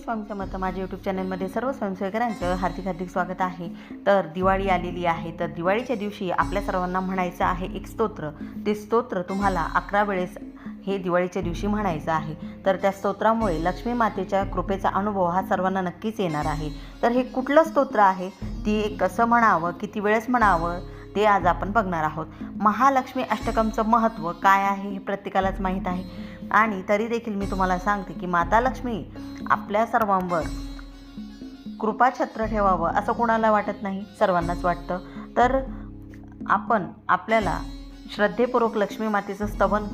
स्वामी समर्थ माझ्या यूट्यूब चॅनलमध्ये सर्व स्वयंसेवकरांचं हार्दिक हार्दिक स्वागत आहे. तर दिवाळी आलेली आहे. तर दिवाळीच्या दिवशी आपल्या सर्वांना म्हणायचं आहे एक स्तोत्र. ते स्तोत्र तुम्हाला अकरा वेळेस हे दिवाळीच्या दिवशी म्हणायचं आहे. तर त्या स्तोत्रामुळे लक्ष्मी मातेच्या कृपेचा अनुभव हा सर्वांना नक्कीच येणार आहे. तर हे कुठलं स्तोत्र आहे? ती कसं म्हणावं? किती वेळेस म्हणावं? ते आज आपण बघणार आहोत. महालक्ष्मी अष्टकमचं महत्त्व काय आहे हे प्रत्येकालाच माहीत आहे. आणि तरी देखील मी तुम्हाला सांगते की माता लक्ष्मी आपल्या सर्वांवर कृपाछत्र ठेवावं असं कोणाला वाटत नाही? सर्वांनाच वाटतं. तर आपण आपल्याला श्रद्धेपूर्वक लक्ष्मी मातेचं स्तवन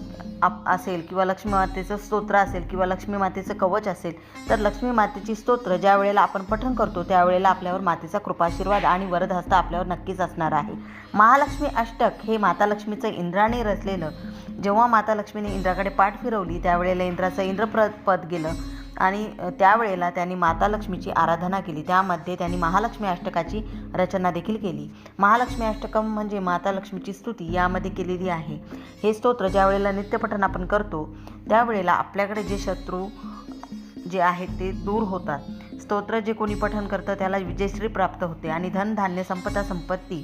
आप असेल किंवा लक्ष्मी मातेचं स्तोत्र असेल किंवा लक्ष्मी मातेचं कवच असेल तर लक्ष्मी मातेची स्तोत्र ज्या वेळेला आपण पठण करतो त्यावेळेला आपल्यावर मातेचा कृपाशीर्वाद आणि वरदहस्त आपल्यावर नक्कीच असणार आहे. महालक्ष्मी अष्टक हे माता लक्ष्मीचं इंद्राने रचलेलं. जेव्हा माता लक्ष्मीने इंद्राकडे पाठ फिरवली त्यावेळेला इंद्राचं इंद्रप्र पद गेलं. आणि त्यावेळेला त्यांनी माता लक्ष्मीची आराधना केली. त्यामध्ये त्यांनी महालक्ष्मी अष्टकाची रचना देखील केली. महालक्ष्मी अष्टकम म्हणजे माता लक्ष्मीची स्तुती यामध्ये केलेली आहे. हे स्तोत्र ज्या वेळेला नित्यपठण आपण करतो त्यावेळेला आपल्याकडे जे शत्रू जे आहेत ते दूर होतात. स्तोत्र जे कोणी पठण करतं त्याला विजयश्री प्राप्त होते आणि धन धान्य संपदा संपत्ती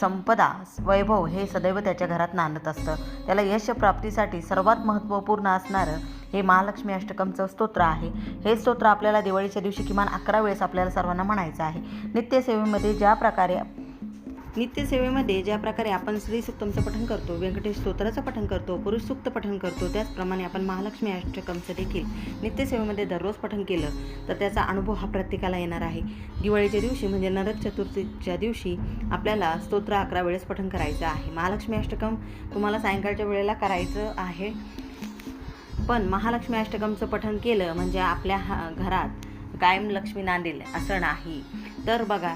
संपदा वैभव हे सदैव त्याच्या घरात नांदत असतं. त्याला यश प्राप्तीसाठी सर्वात महत्त्वपूर्ण असणारं हे महालक्ष्मी अष्टकमचं स्तोत्र आहे. हे स्तोत्र आपल्याला दिवाळीच्या दिवशी किमान अकरा वेळेस आपल्याला सर्वांना म्हणायचं आहे. नित्यसेवेमध्ये ज्या प्रकारे नित्यसेवेमध्ये ज्या प्रकारे आपण श्री सुक्तमचं पठण करतो व्यंकटेश स्तोत्राचं पठण करतो पुरुष सुक्त पठण करतो त्याचप्रमाणे आपण महालक्ष्मी अष्टकमचं देखील नित्यसेवेमध्ये दररोज पठण केलं तर त्याचा अनुभव हा प्रत्येकाला येणार आहे. दिवाळीच्या दिवशी म्हणजे नरक चतुर्थीच्या दिवशी आपल्याला स्तोत्र अकरा वेळेस पठण करायचं आहे. महालक्ष्मी अष्टकम तुम्हाला सायंकाळच्या वेळेला करायचं आहे. पण महालक्ष्मी अष्टकमचं पठण केलं म्हणजे आपल्या हा घरात कायम लक्ष्मी नांदेल असं नाही. तर बघा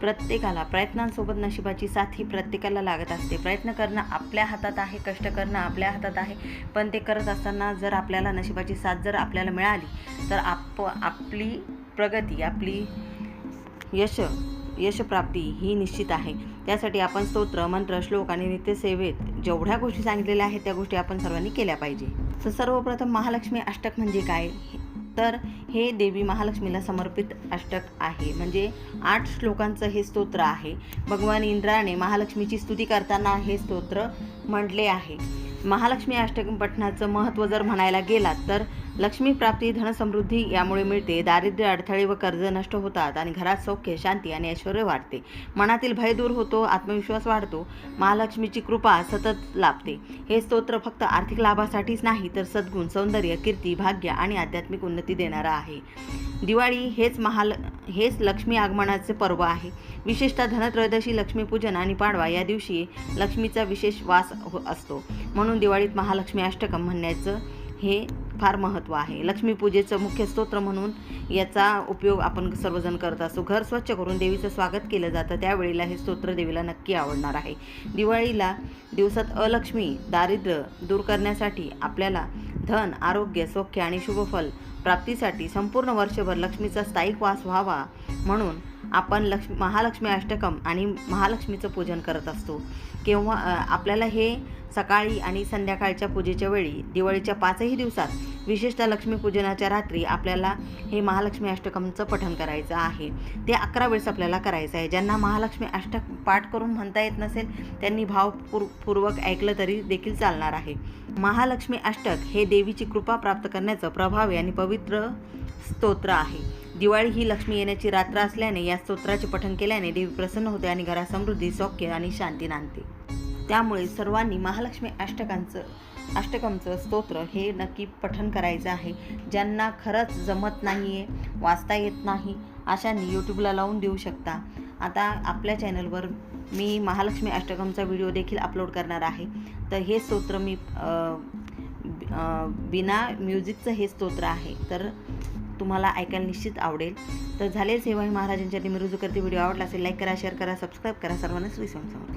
प्रत्येकाला प्रयत्नांसोबत नशिबाची साथ ही प्रत्येकाला लागत असते. प्रयत्न करणं आपल्या हातात आहे कष्ट करणं आपल्या हातात आहे. पण ते करत असताना जर आपल्याला नशिबाची साथ जर आपल्याला मिळाली तर आप आपली प्रगती आपली यश यशप्राप्ती ही निश्चित आहे. त्यासाठी आपण स्तोत्र मंत्र श्लोक आणि नित्यसेवेत जेवढ्या गोष्टी सांगितलेल्या आहेत त्या गोष्टी आपण सर्वांनी केल्या पाहिजे. तर सर्वप्रथम महालक्ष्मी अष्टक म्हणजे काय? तर हे देवी महालक्ष्मीला समर्पित अष्टक आहे. म्हणजे आठ श्लोकांचं हे स्तोत्र आहे. भगवान इंद्राने महालक्ष्मीची स्तुती करताना हे स्तोत्र म्हटले आहे. महालक्ष्मी अष्टक पठणाचं महत्त्व जर म्हणायला गेलात तर लक्ष्मी प्राप्ती धनसमृद्धी यामुळे मिळते. दारिद्र्य अडथळे व कर्ज नष्ट होतात आणि घरात सौख्य शांती आणि ऐश्वर वाढते. मनातील भय दूर होतो आत्मविश्वास वाढतो. महालक्ष्मीची कृपा सतत लाभते. हे स्तोत्र फक्त आर्थिक लाभासाठीच नाही तर सद्गुण सौंदर्य कीर्ती भाग्य आणि आध्यात्मिक उन्नती देणारा आहे. दिवाळी हेच महाल हेच लक्ष्मी आगमनाचे पर्व आहे. विशेषतः धनत्रयोदशी लक्ष्मीपूजन आणि पाडवा या दिवशी लक्ष्मीचा विशेष वास हो असतो. म्हणून दिवाळीत महालक्ष्मी अष्टकम म्हणण्याचं हे फार महत्त्व आहे. लक्ष्मीपूजेचं मुख्य स्तोत्र म्हणून याचा उपयोग आपण सर्वजण करत असतो घर स्वच्छ करून देवीचं स्वागत केलं जातं. त्यावेळेला हे स्तोत्र देवीला नक्की आवडणार आहे. दिवाळीला दिवसात अलक्ष्मी दारिद्र्य दूर करण्यासाठी आपल्याला धन आरोग्य सौख्य आणि शुभफल प्राप्तीसाठी संपूर्ण वर्षभर लक्ष्मीचा स्थायिक वास व्हावा म्हणून आपण लक्ष्मी महालक्ष्मी अष्टकम आणि महालक्ष्मीचं पूजन करत असतो. किंवा आपल्याला हे सकाळी आणि संध्याकाळच्या पूजेच्या वेळी दिवाळीच्या पाचही दिवसात विशेषतः लक्ष्मीपूजनाच्या रात्री आपल्याला हे महालक्ष्मी अष्टकमचं पठण करायचं आहे. ते अकरा वेळेस आपल्याला करायचं आहे. ज्यांना महालक्ष्मी अष्टक पाठ करून म्हणता येत नसेल त्यांनी भावपूर्वक ऐकलं तरी देखील चालणार आहे. महालक्ष्मी अष्टक हे देवीची कृपा प्राप्त करण्याचं प्रभावी आणि पवित्र स्तोत्र आहे. दिवाळी ही लक्ष्मी येण्याची रात्र असल्याने या स्तोत्राचे पठण केल्याने देवी प्रसन्न होते आणि घरात समृद्धी सौख्य आणि शांती नांदते. त्यामुळे सर्वांनी महालक्ष्मी अष्टकांचं अष्टकमचं स्तोत्र हे नक्की पठण करायचं आहे. ज्यांना खरंच जमत नाही आहे वाचता येत नाही अशांनी यूट्यूबला लावून देऊ शकता. आता आपल्या चॅनलवर मी महालक्ष्मी अष्टकमचा व्हिडिओ देखील अपलोड करणार आहे. तर हे स्तोत्र मी बिना म्युझिकचं हे स्तोत्र आहे. तर तुम्हाला ऐकायला निश्चित आवडेल. तर झाले सेवाई महाराजांच्या मी रुजू करते. व्हिडिओ आवडला असेल लाईक करा शेअर करा सबस्क्राईब करा. सर्वांना श्री स्वामी